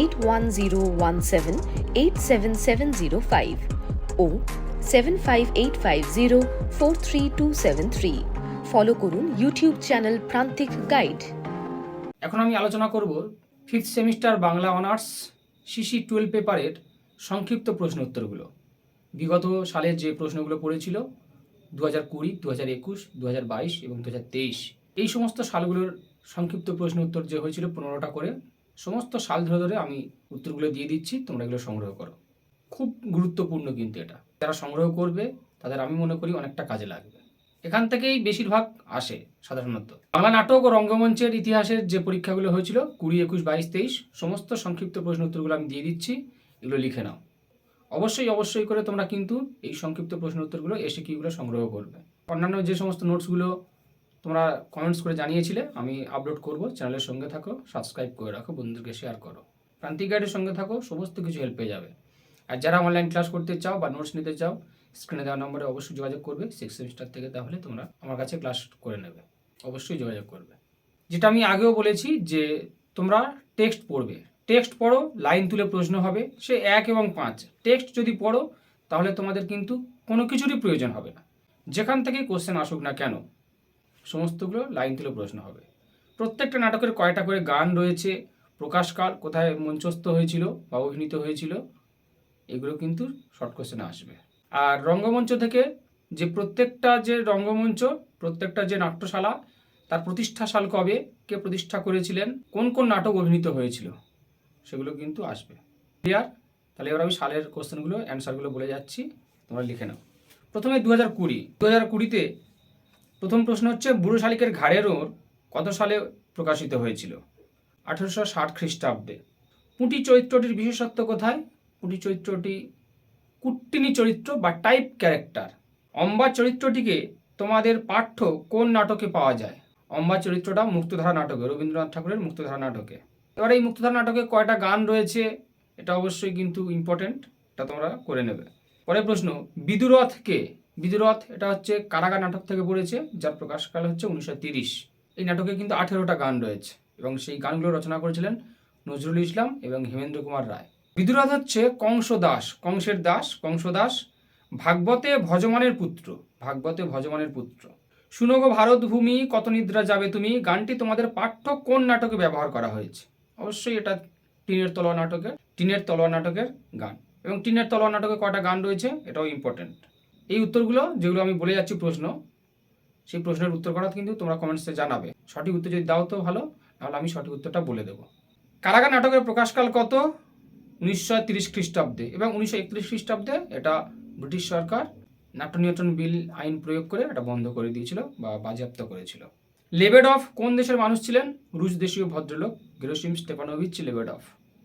eight one zero one seven eight seven seven zero five ও seven five eight five zero four three two seven three follow করুন YouTube channel Prantik guide এখন আমি আলোচনা করব fifth semester Bangla honours CC twelve পেপারের সংক্ষিপ্ত প্রশ্ন উত্তরগুলো। বিগত সালের যে প্রশ্নগুলো পড়েছিল দু হাজার কুড়ি দু হাজার একুশ দু হাজার বাইশ এবং দু হাজার তেইশ, এই সমস্ত সালগুলোর সংক্ষিপ্ত প্রশ্ন উত্তর যে হয়েছিল পনেরোটা করে সমস্ত সাল ধরে ধরে আমি উত্তরগুলো দিয়ে দিচ্ছি, তোমরা এগুলো সংগ্রহ করো। খুব গুরুত্বপূর্ণ কিন্তু এটা। যারা সংগ্রহ করবে, তাদের আমি মনে করি অনেকটা কাজে লাগবে। এখান থেকেই বেশিরভাগ আসে সাধারণত। বাংলা নাটক ও রঙ্গমঞ্চের ইতিহাসের যে পরীক্ষাগুলো হয়েছিল, কুড়ি, একুশ, বাইশ, তেইশ, সমস্ত সংক্ষিপ্ত প্রশ্ন উত্তরগুলো আমি দিয়ে দিচ্ছি, এগুলো লিখে নাও। অবশ্যই অবশ্যই করে তোমরা কিন্তু এই সংক্ষিপ্ত প্রশ্ন উত্তরগুলো এসে কিগুলো সংগ্রহ করবে। অন্যান্য যে সমস্ত নোটসগুলো তোমরা কমেন্টস করে জানিয়েছিলে, আমি আপলোড করব চ্যানেলের সঙ্গে থাকো সাবস্ক্রাইব করে রাখো, বন্ধুদেরকে শেয়ার করো। প্রান্তিক গাইডের সঙ্গে থাকো, সমস্ত কিছু হেল্প পেয়ে যাবে। আর যারা অনলাইন ক্লাস করতে চাও বা নোটস নিতে চাও স্ক্রিনে দেওয়া নম্বরে অবশ্যই যোগাযোগ করবে সিক্স সেমিস্টার থেকে তাহলে তোমরা আমার কাছে ক্লাস করে নেবে, অবশ্যই যোগাযোগ করবে। যেটা আমি আগেও বলেছি যে তোমরা টেক্সট পড়বে। টেক্সট পড়ো লাইন তুলে প্রশ্ন হবে, সে এক এবং পাঁচ। টেক্সট যদি পড়ো, তাহলে তোমাদের কিন্তু কোনো কিছুরই প্রয়োজন হবে না। যেখান থেকে কোশ্চেন আসুক না কেন সমস্তগুলো লাইন তুলে প্রশ্ন হবে। প্রত্যেকটা নাটকের কয়টা করে গান রয়েছে প্রকাশকাল কোথায় মঞ্চস্থ হয়েছিল বা অভিনীত হয়েছিল, এগুলো কিন্তু শর্ট কোশ্চেনে আসবে। আর রঙ্গমঞ্চ থেকে যে প্রত্যেকটা যে রঙ্গমঞ্চ, প্রত্যেকটা যে নাট্যশালা, তার প্রতিষ্ঠা সাল কবে, কে প্রতিষ্ঠা করেছিলেন, কোন কোন নাটক অভিনীত হয়েছিল, সেগুলো কিন্তু আসবে। ক্লিয়ার তাহলে এবার আমি সালের কোশ্চেনগুলো অ্যান্সারগুলো বলে যাচ্ছি, তোমরা লিখে নাও। প্রথমে দু হাজার কুড়ি। দু হাজার কুড়িতে প্রথম প্রশ্ন হচ্ছে, বুড়ো শালিকের ঘাড়ের ওর কত সালে প্রকাশিত হয়েছিল? আঠেরোশো ষাট খ্রিস্টাব্দে। পুঁটি চরিত্রটির বিশেষত্ব কোথায়? পুঁটি চরিত্রটি কুট্টিনি চরিত্র বা টাইপ ক্যারেক্টার অম্বা চরিত্রটিকে তোমাদের পাঠ্য কোন নাটকে পাওয়া যায়? অম্বা চরিত্রটা মুক্তধারা নাটকে, রবীন্দ্রনাথ ঠাকুরের মুক্তধারা নাটকে। এবার এই মুক্তধারা নাটকে কয়টা গান রয়েছে? এটা অবশ্যই কিন্তু ইম্পর্টেন্ট এটা তোমরা করে নেবে। পরের প্রশ্ন, বিদুরথ কে বিদুরথ এটা হচ্ছে কারাগার নাটক থেকে পড়েছে, যার প্রকাশকাল হচ্ছে উনিশশো এই নাটকে কিন্তু আঠেরোটা গান রয়েছে এবং সেই গানগুলো রচনা করেছিলেন নজরুল ইসলাম এবং হেমেন্দ্র কুমার রায়। বিদুরথ হচ্ছে কংস দাস, কংসের দাস, কংস দাস, ভাগবতে ভজমানের পুত্র, ভাগবতে ভজমানের পুত্র। শুনো গো ভারত ভূমি কত নিদ্রা যাবে তুমি? গানটি তোমাদের পাঠ্য কোন নাটকে ব্যবহার করা হয়েছে? অবশ্যই এটা টিনের তলোয়া নাটকের, টিনের তলোয়া নাটকের গান। এবং টিনের তলোয়া নাটকে কয়টা গান রয়েছে? এটাও ইম্পর্টেন্ট এই উত্তরগুলো যেগুলো আমি বলে যাচ্ছি প্রশ্ন, সেই প্রশ্নের উত্তর করা কিন্তু তোমরা কমেন্টসে জানাবে। সঠিক উত্তর যদি দাও তো ভালো, নাহলে আমি সঠিক উত্তরটা বলে দেবো। কারাগার নাটকের প্রকাশকাল কত? উনিশশো তিরিশ খ্রিস্টাব্দে। এবং উনিশশো একত্রিশ খ্রিস্টাব্দে এটা ব্রিটিশ সরকার নাট্য নিয়ন্ত্রণ বিল আইন প্রয়োগ করে এটা বন্ধ করে দিয়েছিল বা বাজেয়াপ্ত করেছিল। লেবেডফ কোন দেশের মানুষ ছিলেন? রুশ দেশীয় ভদ্রলোক গেরোসিম স্টেপানোভিচ লেবেডফ।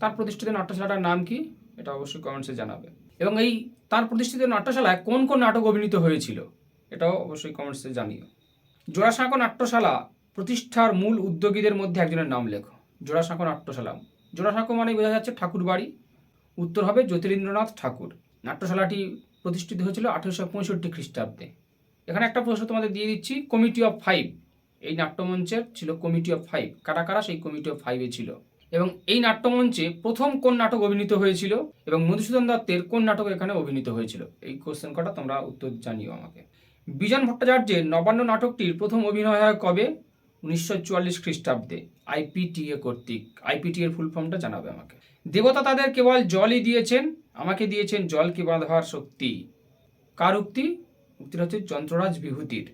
তার প্রতিষ্ঠিত নাট্যশালাটার নাম কি? এটা অবশ্যই কমেন্টসে জানাবে। এবং এই তার প্রতিষ্ঠিত নাট্যশালায় কোন কোন নাটক অভিনীত হয়েছিল? এটাও অবশ্যই কমেন্টসে জানিও। জোড়াসাঁকো নাট্যশালা প্রতিষ্ঠার মূল উদ্যোগীদের মধ্যে একজনের নাম লেখো। জোড়াসাঁকো নাট্যশালা। জোড়াসাঁকো মানেই বোঝা যাচ্ছে ঠাকুর বাড়ি। উত্তর হবে জ্যোতিরিন্দ্রনাথ ঠাকুর। নাট্যশালাটি প্রতিষ্ঠিত হয়েছিল আঠেরোশো পঁয়ষট্টি খ্রিস্টাব্দে। এখানে একটা প্রশ্ন তোমাদের দিয়ে দিচ্ছি কমিটি অফ ফাইভ এই নাট্যমঞ্চের ছিল কমিটি অফ ফাইভ কারা কারা সেই কমিটি অফ ফাইভে ছিল? এবং এই নাট্যমঞ্চে প্রথম কোন নাটক অভিনীত হয়েছিল এবং মধুসূদন দত্তের কোন নাটক এখানে অভিনীত হয়েছিল? এই কোশ্চেন কটা তোমরা উত্তর জানিও আমাকে। বিজন ভট্টাচার্যের নবান্ন নাটকটির প্রথম অভিনয় হয় কবে? উনিশশো চুয়াল্লিশ খ্রিস্টাব্দে আইপিটিএ কর্তৃক। আইপিটি এর ফুল ফর্মটা জানাবে আমাকে। দেবতা তাদের কেবল জলই দিয়েছেন, আমাকে দিয়েছেন জল জলকে বাঁধার শক্তি? কার উক্তি? উক্তিটা হচ্ছে যন্ত্ররাজ বিভূতির।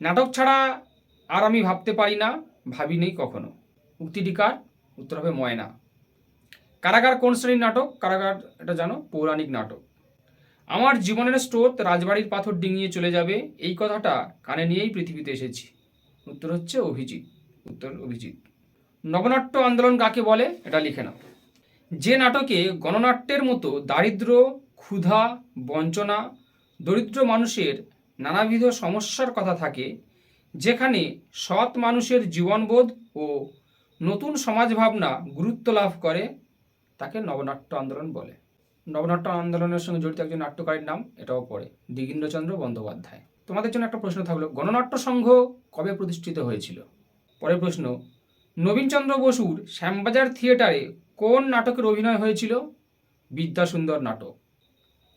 নাটক ছাড়া আর আমি ভাবতে পারি না, ভাবি নেই কখনো। উক্তিটি কার? উত্তর হবে ময়না। কারাগার কোন শ্রেণির নাটক? কারাগার, এটা জানো? পৌরাণিক নাটক। আমার জীবনের স্রোত রাজবাড়ির পাথর ডিঙিয়ে চলে যাবে, এই কথাটা কানে নিয়েই পৃথিবীতে এসেছি। উত্তর হচ্ছে অভিজিৎ। উত্তর অভিজিৎ। নবনাট্য আন্দোলন কাকে বলে? এটা লিখে নাও। যে নাটকে গণনাট্যের মতো দারিদ্র, ক্ষুধা, বঞ্চনা, দরিদ্র মানুষের নানাবিধ সমস্যার কথা থাকে, যেখানে সৎ মানুষের জীবনবোধ ও নতুন সমাজ ভাবনা গুরুত্ব লাভ করে, তাকে নবনাট্য আন্দোলন বলে। নবনাট্য আন্দোলনের সঙ্গে জড়িত একজন নাট্যকারীর নাম, এটাও পড়ে, দিগীন্দ্রচন্দ্র বন্দ্যোপাধ্যায়। তোমাদের জন্য একটা প্রশ্ন থাকল, গণনাট্য সংঘ কবে প্রতিষ্ঠিত হয়েছিল? পরের প্রশ্ন, নবীনচন্দ্র বসুর শ্যামবাজার থিয়েটারে কোন নাটকের অভিনয় হয়েছিল? বিদ্যাসুন্দর নাটক।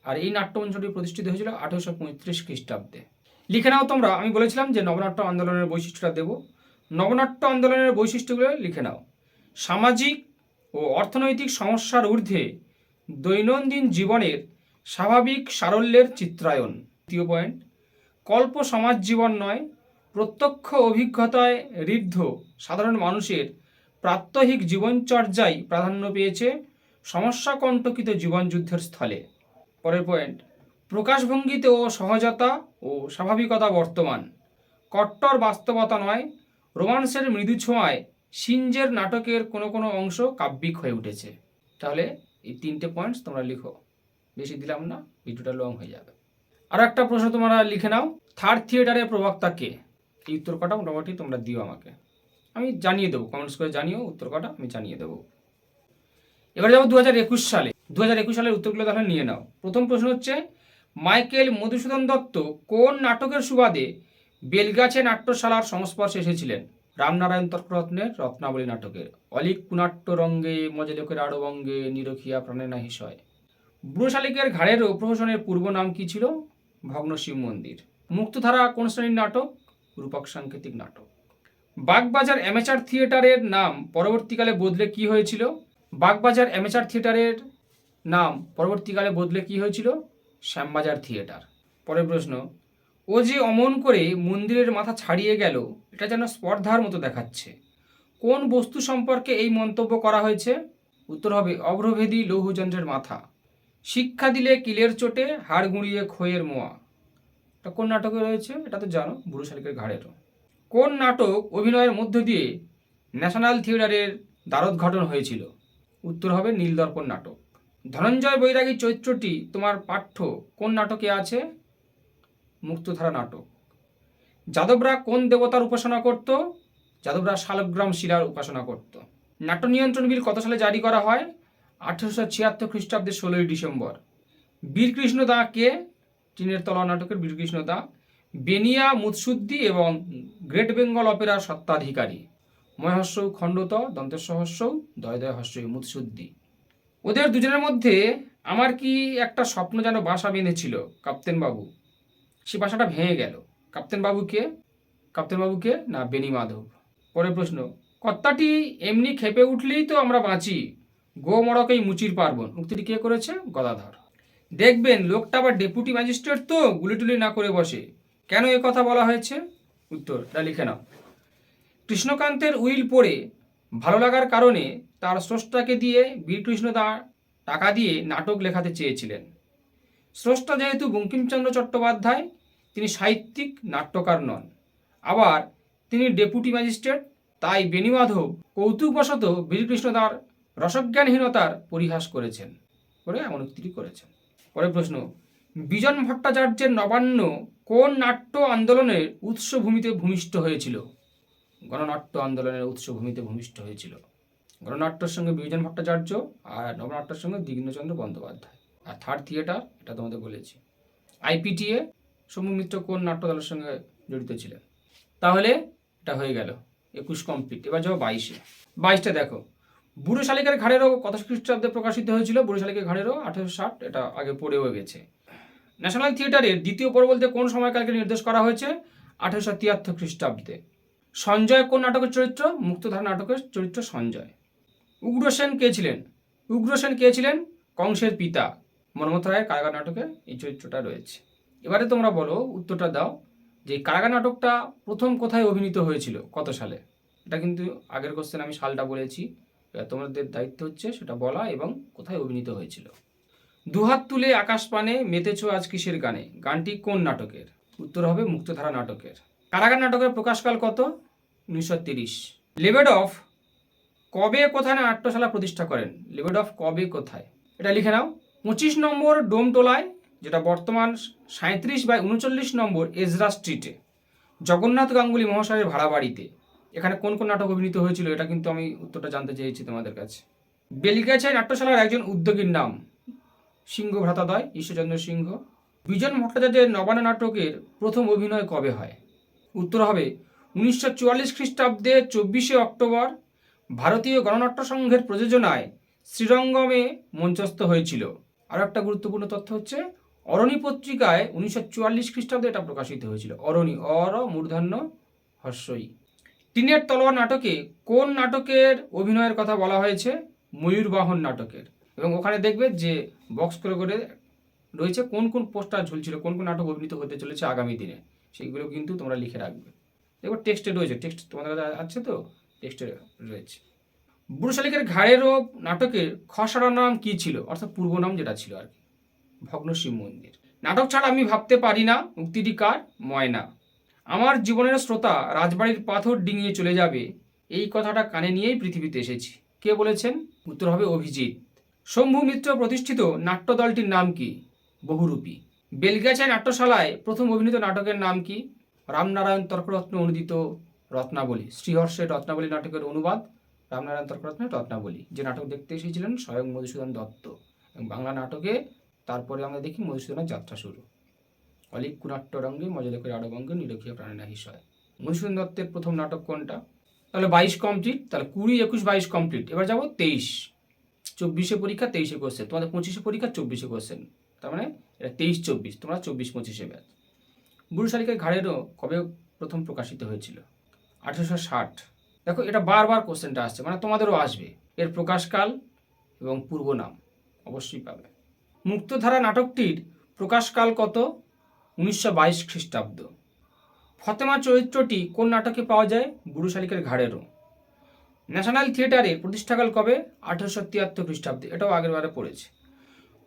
আর এই নাট্যমঞ্চটি প্রতিষ্ঠিত হয়েছিল আঠেরোশো পঁয়ত্রিশ খ্রিস্টাব্দে। লিখে নাও তোমরা, আমি বলেছিলাম যে নবনাট্য আন্দোলনের বৈশিষ্ট্যটা দেব। নবনাট্য আন্দোলনের বৈশিষ্ট্যগুলো লিখে নাও। সামাজিক ও অর্থনৈতিক সমস্যার ঊর্ধ্বে দৈনন্দিন জীবনের স্বাভাবিক সারল্যের চিত্রায়ন তৃতীয় পয়েন্ট, কল্প সমাজ জীবন নয়, প্রত্যক্ষ অভিজ্ঞতায় ঋদ্ধ। সাধারণ মানুষের প্রাত্যহিক জীবনচর্যাই প্রাধান্য পেয়েছে সমস্যা কণ্টকিত জীবনযুদ্ধের স্থলে। পরের পয়েন্ট প্রকাশভঙ্গিতে ও সহজতা ও স্বাভাবিকতা বর্তমান। কট্টর বাস্তবতা নয় রোমান্সের মৃদু ছোঁয়ায় সিঞ্জের নাটকের কোনো কোনো অংশ কাব্যিক হয়ে উঠেছে। তাহলে এই তিনটে পয়েন্টস তোমরা লিখো। বেশি দিলাম না, ভিডিওটা লং হয়ে যাবে। আর একটা প্রশ্ন তোমরা লিখে নাও থার্ড থিয়েটারের প্রবক্তা কে? এই উত্তর কটা মোটামুটি তোমরা দিও আমাকে। আমি জানিয়ে দেবো কমেন্টস করে জানিও উত্তর কটা আমি জানিয়ে দেবো। এবার যাব দু হাজার একুশ সালে। দু হাজার একুশ সালের উত্তরগুলো তাহলে নিয়ে নাও। প্রথম প্রশ্ন হচ্ছে, মাইকেল মধুসূদন দত্ত কোন নাটকের সুবাদে বেলগাছে নাট্যশালার সংস্পর্শে এসেছিলেন রামনারায়ণ তর্করত্নের রত্নাবলী নাটকের। অলিক কুনাট্য রঙ্গে মজলোকের আড়বঙ্গে নিরখিয়া প্রাণে না হিসয় বুড়ো শালিকের ঘাড়েরও প্রহসনের পূর্ব নাম কি ছিল? ভগ্ন শিব মন্দির। মুক্তধারা কোন শ্রেণির নাটক? রূপক সাংকেতিক নাটক। বাগবাজার অ্যামেচার থিয়েটারের নাম পরবর্তীকালে বদলে কি হয়েছিল? বাগবাজার অ্যামেচার থিয়েটারের নাম পরবর্তীকালে বদলে কি হয়েছিল? শ্যামবাজার থিয়েটার। পরের প্রশ্ন ও যে অমন করে মন্দিরের মাথা ছাড়িয়ে গেল, এটা যেন স্পর্ধার মতো দেখাচ্ছে। কোন বস্তু সম্পর্কে এই মন্তব্য করা হয়েছে? উত্তর হবে, অগ্রভেদী লৌহযন্ত্রের মাথা। শিক্ষা দিলে কিলের চোটে, হাড় গুঁড়িয়ে খইয়ের মোয়া। এটা কোন নাটকে রয়েছে? এটা তো জানো, বুড়ো শালিকের ঘাড়েরও কোন নাটক অভিনয়ের মধ্য দিয়ে ন্যাশনাল থিয়েটারের দ্বারোদ্ঘাটন হয়েছিল? উত্তর হবে, নীলদর্পণ নাটক। ধনঞ্জয় বৈরাগী চরিত্রটি, তোমার পাঠ্য কোন নাটকে আছে? মুক্তধারা নাটক। যাদবরা কোন দেবতার উপাসনা করত? যাদবরা শালগ্রাম শিলার উপাসনা করত। নাট্য নিয়ন্ত্রণ বিল কত সালে জারি করা হয়? আঠেরোশো ছিয়াত্তর খ্রিস্টাব্দের ষোলোই ডিসেম্বর। বীরকৃষ্ণ দা কে? টিনের তলা নাটকের বীরকৃষ্ণ দা। বেনিয়া মুৎসুদ্দি এবং গ্রেট বেঙ্গল অপেরার সত্ত্বাধিকারী। ময়হস্য খণ্ডত দন্তেশ্বহস্য দয় দয় হস্য মুৎসুদ্দি। ওদের দুজনের মধ্যে আমার কি একটা স্বপ্ন যেন বাসা বেঁধেছিল কাপ্তেন বাবু সে বাসাটা ভেঙে গেল। কাপ্তেন বাবুকে কাপ্তেন বাবুকে না বেনি মাধব? পরের প্রশ্ন কর্তাটি এমনি খেপে উঠলেই তো আমরা বাঁচি। গো মড়কেই মুচির পার্বণ। উক্তিটি কে করেছে? গদাধর। দেখবেন, লোকটা আবার ডেপুটি ম্যাজিস্ট্রেট তো, গুলিটুলি না করে বসে। কেন এ কথা বলা হয়েছে? উত্তর, এটা লিখে নাও। কৃষ্ণকান্তের উইল পড়ে ভালো লাগার কারণে তার স্রষ্টাকে দিয়ে বীরকৃষ্ণ তার টাকা দিয়ে নাটক লেখাতে চেয়েছিলেন। স্রষ্টা যেহেতু বঙ্কিমচন্দ্র চট্টোপাধ্যায় তিনি সাহিত্যিক, নাট্যকার নন। আবার তিনি ডেপুটি ম্যাজিস্ট্রেট, তাই বেণীমাধব কৌতুকবশত বীরকৃষ্ণ তার রসজ্ঞানহীনতার পরিহাস করেছেন করে এমন উক্তিটি করেছেন। পরের প্রশ্ন, বিজন ভট্টাচার্যের নবান্ন কোন নাট্য আন্দোলনের উৎসভূমিতে ভূমিষ্ঠ হয়েছিল? গণনাট্য আন্দোলনের উৎসভূমিতে ভূমিষ্ঠ হয়েছিল। গণনাট্যর সঙ্গে বিজন ভট্টাচার্য আর নবনাট্যের সঙ্গে দিগ্নচন্দ্র বন্দ্যোপাধ্যায়। আর থার্ড থিয়েটার এটা তোমাদের বলেছি। আইপিটিএ সমু মিত্র কোন নাট্য দলের সঙ্গে জড়িত ছিলেন? তাহলে এটা হয়ে গেল। একুশ কমপ্লিট। এবার যাব বাইশে। বাইশটা দেখো। বুড়ো শালিকের ঘাড়েরও কত খ্রিস্টাব্দে প্রকাশিত হয়েছিল? বুড়ো শালিকের ঘাড়েরও আঠেরোশো ষাট। এটা আগে পড়েও গেছে। ন্যাশনাল থিয়েটারের দ্বিতীয় পর্ব বলতে কোন সময়কালকে নির্দেশ করা হয়েছে? আঠেরোশো তিয়াত্তর খ্রিস্টাব্দে। সঞ্জয় কোন নাটকের চরিত্র? মুক্তধারা নাটকের চরিত্র সঞ্জয়। উগ্রসেন কে ছিলেন? উগ্রসেন কে ছিলেন? কংসের পিতা। মনমথ রায়ের কারাগার নাটকে এই চরিত্রটা রয়েছে। এবারে তোমরা বলো, উত্তরটা দাও, যে এই কারাগার নাটকটা প্রথম কোথায় অভিনীত হয়েছিল, কত সালে? এটা কিন্তু আগের কোশ্চেন আমি সালটা বলেছি। তোমাদের দায়িত্ব হচ্ছে সেটা বলা এবং কোথায় অভিনীত হয়েছিল। দুহাত তুলে আকাশ পানে মেতেছ আজ কিসের গানে? গানটি কোন নাটকের? উত্তর হবে মুক্তধারা নাটকের। কারাগার নাটকের প্রকাশকাল কত? উনিশশো তিরিশ। লেবেড অফ কবে কোথায় নাট্যশালা প্রতিষ্ঠা করেন? অফ কবে কোথায়? এটা লিখে নাও। পঁচিশ নম্বর ডোমটোলায় যেটা বর্তমান সাঁত্রিশ বাই উনচল্লিশ নম্বর এজরা স্ট্রিটে। জগন্নাথ গাঙ্গুলি মহাশয়ের ভাড়া বাড়িতে এখানে কোন কোন নাটক অভিনীত হয়েছিল এটা কিন্তু আমি উত্তরটা জানতে চেয়েছি তোমাদের কাছে। বেলিগাছাই নাট্যশালার একজন উদ্যোগীর নাম সিংহ ভ্রাতাদয়, ঈশ্বরচন্দ্র সিংহ। বিজন ভট্টাচার্যের নবান্ন নাটকের প্রথম অভিনয় কবে হয়? উত্তর হবে উনিশশো চুয়াল্লিশ খ্রিস্টাব্দে চব্বিশে অক্টোবর। ভারতীয় গণনাট্য সংঘের প্রযোজনায় শ্রীরঙ্গমে মঞ্চস্থ হয়েছিল। আরও একটা গুরুত্বপূর্ণ তথ্য হচ্ছে অরণি পত্রিকায় উনিশশো চুয়াল্লিশ খ্রিস্টাব্দে এটা প্রকাশিত হয়েছিল। অরণি, অর, মূর্ধন্য, হর্ষই। টিনের তলোয়ার নাটকে কোন নাটকের অভিনয়ের কথা বলা হয়েছে? ময়ূরবাহন নাটকের। এবং ওখানে দেখবে যে বক্স করে করে রয়েছে কোন কোন পোস্টার ঝুলছিল, কোন কোন নাটক অভিনীত হতে চলেছে আগামী দিনে। সেইগুলো কিন্তু তোমরা লিখে রাখবে। দেখো টেক্সটে রয়েছে, টেক্সট তোমাদের আছে তো? টেক্সটে রয়েছে। বুড়ো শালিকের ঘাড়েরও নাটকের খসড়া নাম কী ছিল? অর্থাৎ পূর্ব নাম যেটা ছিল আর কি। ভগ্ন শিব মন্দির। নাটক ছাড়া আমি ভাবতে পারি না উক্তিটি কার ময়না। আমার জীবনের শ্রোতা রাজবাড়ির পাথর ডিঙিয়ে চলে যাবে, এই কথাটা কানে নিয়েই পৃথিবীতে এসেছি। কে বলেছেন? উত্তর হবে অভিজিৎ। শম্ভু মিত্র প্রতিষ্ঠিত নাট্য দলটির নাম কি? বহুরূপী। বেলগাছায় নাট্যশালায় প্রথম অভিনীত নাটকের নাম কি? রামনারায়ণ তর্করত্ন অনুদিত রত্নাবলী। শ্রীহর্ষের রত্নাবলী নাটকের অনুবাদ রামনারায়ণ তর্করত্নের রত্নাবলী। যে নাটক দেখতে এসেছিলেন স্বয়ং মধুসূদন দত্ত। এবং বাংলা নাটকে তারপরে আমরা দেখি মধুসূদনের যাত্রা শুরু। অলিক কুনাট্য রঙ্গে মজা করে আড়বঙ্গে নিরক্ষীয় প্রাণীনা হিসয় মধুসূদন দত্তের প্রথম নাটক কোনটা? তাহলে বাইশ কমপ্লিট, তাহলে কুড়ি, একুশ, বাইশ কমপ্লিট। এবার যাব তেইশ। চব্বিশে পরীক্ষা, তেইশে কোশ্চেন তোমাদের পঁচিশে পরীক্ষা, চব্বিশে কোশ্চেন তার মানে এটা তেইশ, চব্বিশ। তোমরা চব্বিশ, পঁচিশে ব্যাচ। বুড়ো শালিকার ঘাড়েরও কবে প্রথম প্রকাশিত হয়েছিল? আঠেরোশো ষাট। দেখো, এটা বারবার কোশ্চেনটা আসছে। মানে তোমাদেরও আসবে। এর প্রকাশকাল এবং পূর্ব নাম অবশ্যই পাবে। মুক্তধারা নাটকটির প্রকাশকাল কত? উনিশশো বাইশ খ্রিস্টাব্দ। ফতেমা চরিত্রটি কোন নাটকে পাওয়া যায়? বুড়ো শালিকের ঘাড়েরও। ন্যাশনাল থিয়েটারের প্রতিষ্ঠাকাল কবে? আঠেরোশো তিয়াত্তর খ্রিস্টাব্দে। এটাও আগের বারে পড়েছে।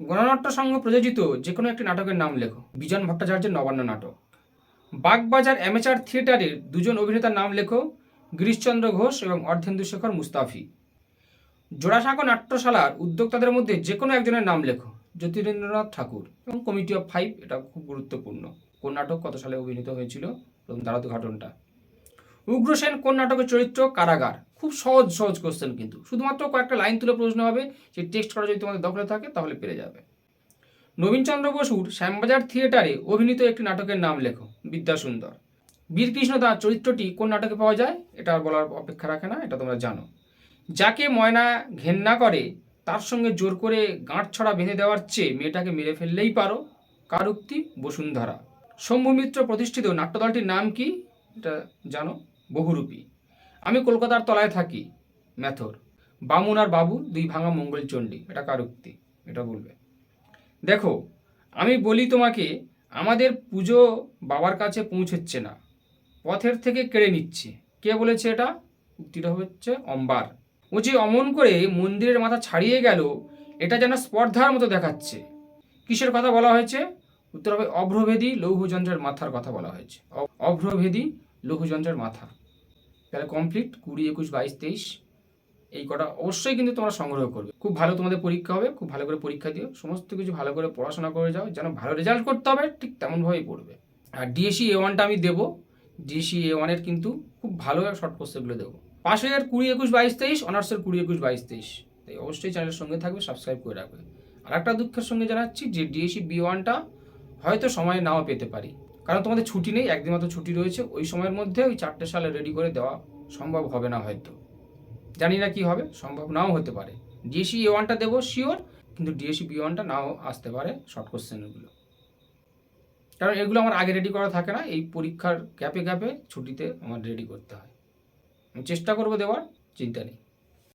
গণনাট্য সংঘ প্রযোজিত যে কোনো একটি নাটকের নাম লেখো। বিজন ভট্টাচার্যের নবান্ন নাটক। বাগবাজার অ্যামেচার থিয়েটারের দুজন অভিনেতার নাম লেখো গিরিশচন্দ্র ঘোষ এবং অর্ধেন্দু শেখর মুস্তাফি। জোড়াসাঁকো নাট্যশালার উদ্যোক্তাদের মধ্যে যে কোনো একজনের নাম লেখো। জ্যোতিরেন্দ্রনাথ ঠাকুর এবং কমিটি অফ ফাইভ এটা খুব গুরুত্বপূর্ণ। কোন নাটক কত সালে অভিনীত হয়েছিল? প্রথম দ্বারদ ঘটনটা। উগ্রসেন কোন নাটকের চরিত্র? কারাগার। খুব সহজ সহজ কোশ্চেন কিন্তু। শুধুমাত্র কয়েকটা লাইন তুলে প্রশ্ন হবে, যে টেক্সট করা যদি তোমাদের দখলে থাকে, তাহলে পেরে যাবে। নবীনচন্দ্র বসুর শ্যামবাজার থিয়েটারে অভিনীত একটি নাটকের নাম লেখো, বিদ্যাসুন্দর। বীরকৃষ্ণ দাস চরিত্রটি কোন নাটকে পাওয়া যায়? এটা বলার অপেক্ষা রাখে না, এটা তোমরা জানো। যাকে ময়না ঘেন্না করে তার সঙ্গে জোর করে গাঁট ছড়া বেঁধে দেওয়ার চেয়ে মেয়েটাকে মেরে ফেললেই পারো। কার উক্তি? বসুন্ধরা। শম্ভু মিত্র প্রতিষ্ঠিত নাট্যদলটির নাম কি? এটা জানো? বহুরূপী। আমি কলকাতার তলায় থাকি, ম্যাথর। বামুন আর বাবু দুই ভাঙা মঙ্গল চণ্ডী। এটা কার উক্তি? এটা বলবে। দেখো, আমি বলি তোমাকে, আমাদের পুজো বাবার কাছে পৌঁছচ্ছে না। পথের থেকে কেড়ে নিচ্ছে। কে বলেছে এটা? উক্তিটা হচ্ছে অম্বার। ও যে অমন করে মন্দিরের মাথা ছাড়িয়ে গেল, এটা যেন স্পর্ধার মতো দেখাচ্ছে। কিসের কথা বলা হয়েছে? উত্তর হবে অভ্রভেদী লৌহযন্ত্রের মাথার কথা বলা হয়েছে। অভ্রভেদী লৌহযন্ত্রের মাথা। তাহলে কমপ্লিট কুড়ি একুশ বাইশ তেইশ। এই কটা অবশ্যই কিন্তু তোমরা সংগ্রহ করবে। খুব ভালো তোমাদের পরীক্ষা হবে, খুব ভালো করে পরীক্ষা দিও। সমস্ত কিছু ভালো করে পড়াশোনা করে যাও, যেন ভালো রেজাল্ট করতে হবে, ঠিক তেমনভাবেই পড়বে। আর ডিএসি এ ওয়ানটা আমি দেবো। ডিএসি এ ওয়ানের কিন্তু খুব ভালো শর্ট কোর্সেগুলো দেবো। পাশের কুড়ি একুশ বাইশ তেইশ, অনার্সের কুড়ি একুশ বাইশ তেইশ। তাই অবশ্যই চ্যানেলের সঙ্গে থাকবে, সাবস্ক্রাইব করে রাখবে। আর একটা দুঃখের সঙ্গে জানাচ্ছি যে ডিএসি বি ওয়ানটা হয়তো সময় নাও পেতে পারি। কারণ তোমাদের ছুটি নেই একদিন মতো ছুটি রয়েছে, ওই সময়ের মধ্যে ওই চারটে সালে রেডি করে দেওয়া সম্ভব হবে না হয়তো। জানি না কি হবে, সম্ভব নাও হতে পারে। ডিএসি এ ওয়ানটা দেবো শিওর কিন্তু ডিএসি বি ওয়ানটা নাও আসতে পারে শর্ট কোশ্চেনগুলো কারণ এগুলো আমার আগে রেডি করা থাকে না, এই পরীক্ষার গ্যাপে গ্যাপে ছুটিতে আমার রেডি করতে হয়। চেষ্টা করব দেওয়ার চিন্তা নেই।